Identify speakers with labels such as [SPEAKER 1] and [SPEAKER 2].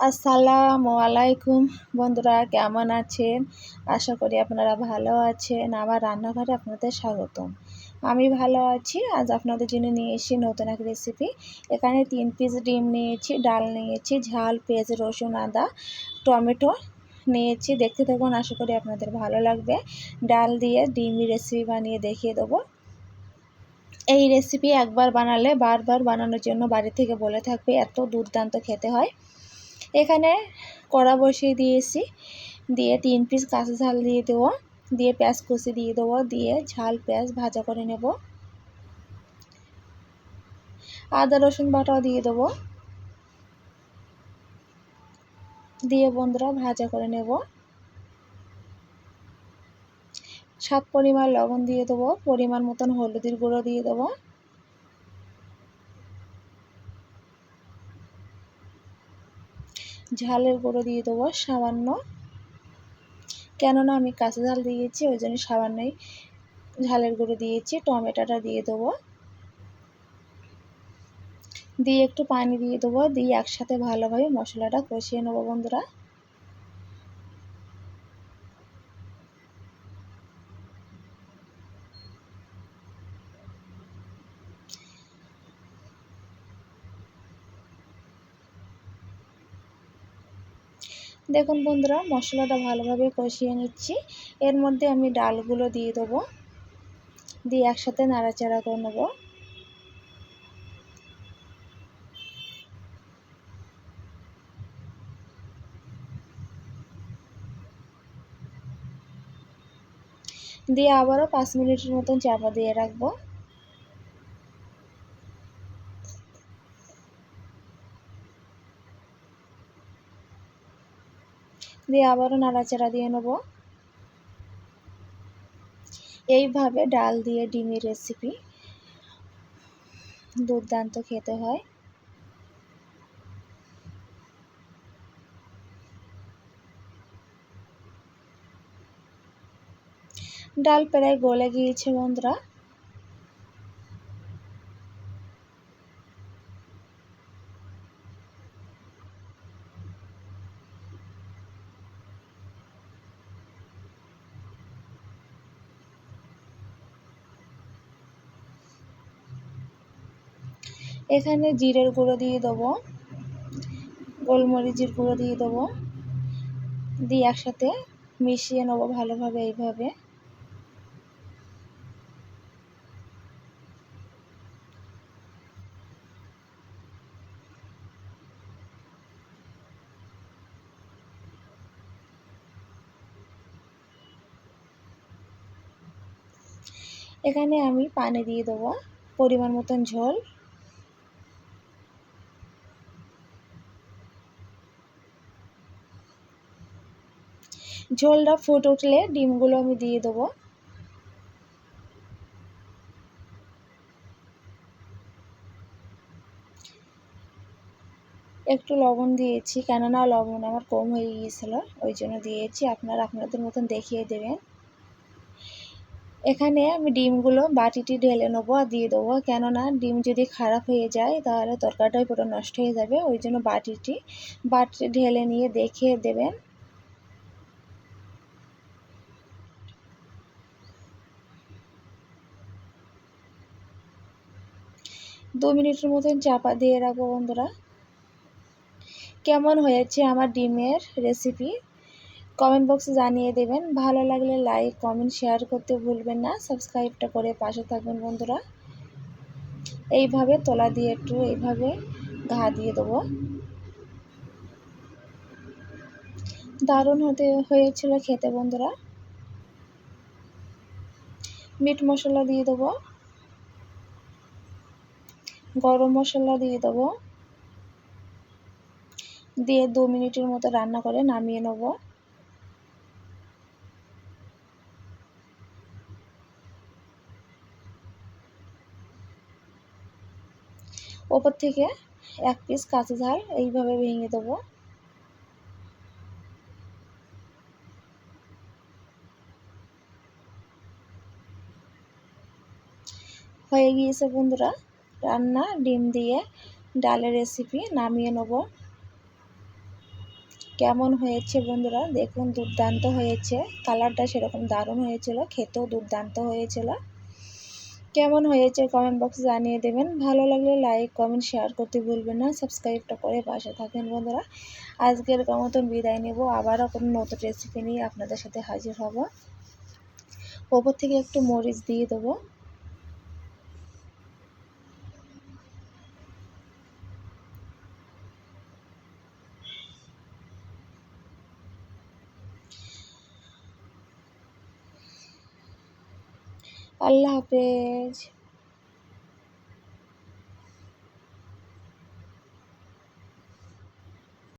[SPEAKER 1] আসসালামু আলাইকুম বন্ধুরা, কেমন আছেন? আশা করি আপনারা ভালো আছেন। আমার রান্নাঘরে আপনাদের স্বাগতম। আমি ভালো আছি। আজ আপনাদের জন্য নিয়ে এসেছি নতুন এক রেসিপি এখানে তিন পিস ডিম নিয়েছি, ডাল নিয়েছি, ঝাল, পেঁয়াজ, রসুন, আদা, টমেটো নিয়েছি। দেখতে থাকুন, আশা করি আপনাদের ভালো লাগবে। ডাল দিয়ে ডিম রেসিপি বানিয়ে দেখিয়ে দেবো। এই রেসিপি একবার বানালে বারবার বানানোর জন্য বাড়ি থেকে বলে থাকবে, এত দুর্দান্ত খেতে হয়। এখানে কড়া বসিয়ে দিয়েছি। দিয়ে তিন পিস কাঁচা ঝাল দিয়ে দেবো। দিয়ে পেঁয়াজ কুচি দিয়ে দেবো। দিয়ে ঝাল, পেঁয়াজ ভাজা করে নেব। আদা, রসুন বাটাও দিয়ে দেবো। দিয়ে বন্ধুরা ভাজা করে নেব। সাত পরিমাণ লবণ দিয়ে দেবো। পরিমাণ মতন হলুদের গুঁড়ো দিয়ে দেবো। ঝালের গুঁড়ো দিয়ে দেবো, সামান্য। কেননা আমি কাঁচা ঝাল দিয়েছি, ওই জন্য সামান্যই ঝালের গুঁড়ো দিয়েছি, টমেটোটা দিয়ে দেবো। দিয়ে একটু পানি দিয়ে দেবো, দিয়ে একসাথে ভালোভাবে মশলাটা কষিয়ে নেব বন্ধুরা। দেখুন বন্ধুরা, মশলাটা ভালোভাবে কষিয়ে নিচ্ছি। এর মধ্যে আমি ডালগুলো দিয়ে দেবো। দিয়ে একসাথে নাড়াচাড়া করে নেব। দিয়ে আবারও পাঁচ মিনিটের মতন চাপা দিয়ে রাখব। দিয়ে আবারও নাড়াচাড়া দিয়ে নেব। এইভাবে ডাল দিয়ে ডিমের রেসিপি দুর্দান্ত খেতে হয়। ডাল প্রায় গলে গিয়েছে বন্ধুরা। এখানে জিরের গুঁড়ো দিয়ে দেবো, গোলমরিচের গুঁড়ো দিয়ে দেবো, দিয়ে একসাথে মিশিয়ে নেব ভালোভাবে এইভাবে। এখানে আমি পানি দিয়ে দেবো, পরিমাণ মতন ঝোল। ঝোলটা ফুট উঠলে ডিমগুলো আমি দিয়ে দেবো। একটু লবণ দিয়েছি, কেননা লবণ আমার কম হয়ে গিয়েছিল, ওই জন্য দিয়েছি। আপনারা আপনাদের মতন দেখিয়ে দেবেন। এখানে আমি ডিমগুলো বাটিটি ঢেলে নেব আর দিয়ে দেবো। কেননা ডিম যদি খারাপ হয়ে যায়, তাহলে তরকারিটাই পুরো নষ্ট হয়ে যাবে। ওই জন্য বাটিটি বাটি ঢেলে নিয়ে দেখিয়ে দেবেন। দু মিনিটের মতন চাপা দিয়ে রাখব বন্ধুরা। কেমন হয়েছে আমার ডিমের রেসিপি কমেন্ট বক্সে জানিয়ে দেবেন। ভালো লাগলে লাইক কমেন্ট শেয়ার করতে ভুলবেন না। সাবস্ক্রাইবটা করে পাশে থাকবেন বন্ধুরা। এইভাবে তোলা দিয়ে একটু এইভাবে ঘা দিয়ে দেবো। দারুণ হতে হয়েছিল খেতে বন্ধুরা। মিট মশলা দিয়ে দেবো। গরম মশলা দিয়ে দেবো। দিয়ে দু মিনিটের মতো রান্না করে নামিয়ে নেব। ওপর থেকে এক পিস কাঁচা ঝাল এইভাবে ভেঙে দেবো। হয়ে গিয়েছে বন্ধুরা। রান্না, ডিম দিয়ে ডালের রেসিপি নামিয়ে নেব। কেমন হয়েছে বন্ধুরা? দেখুন, দুর্দান্ত হয়েছে। কালারটা সেরকম দারুণ হয়েছিল, খেতেও দুর্দান্ত হয়েছিল। কেমন হয়েছে কমেন্ট বক্সে জানিয়ে দেবেন। ভালো লাগলে লাইক কমেন্ট শেয়ার করতে ভুলবেন না। সাবস্ক্রাইবটা করে পাশে থাকেন বন্ধুরা। আজকের মতন বিদায় নেব। আবারও কোনো নতুন রেসিপি নিয়ে আপনাদের সাথে হাজির হব। ওপর থেকে একটু মরিচ দিয়ে দেবো। আল্লাহ হাফেজ।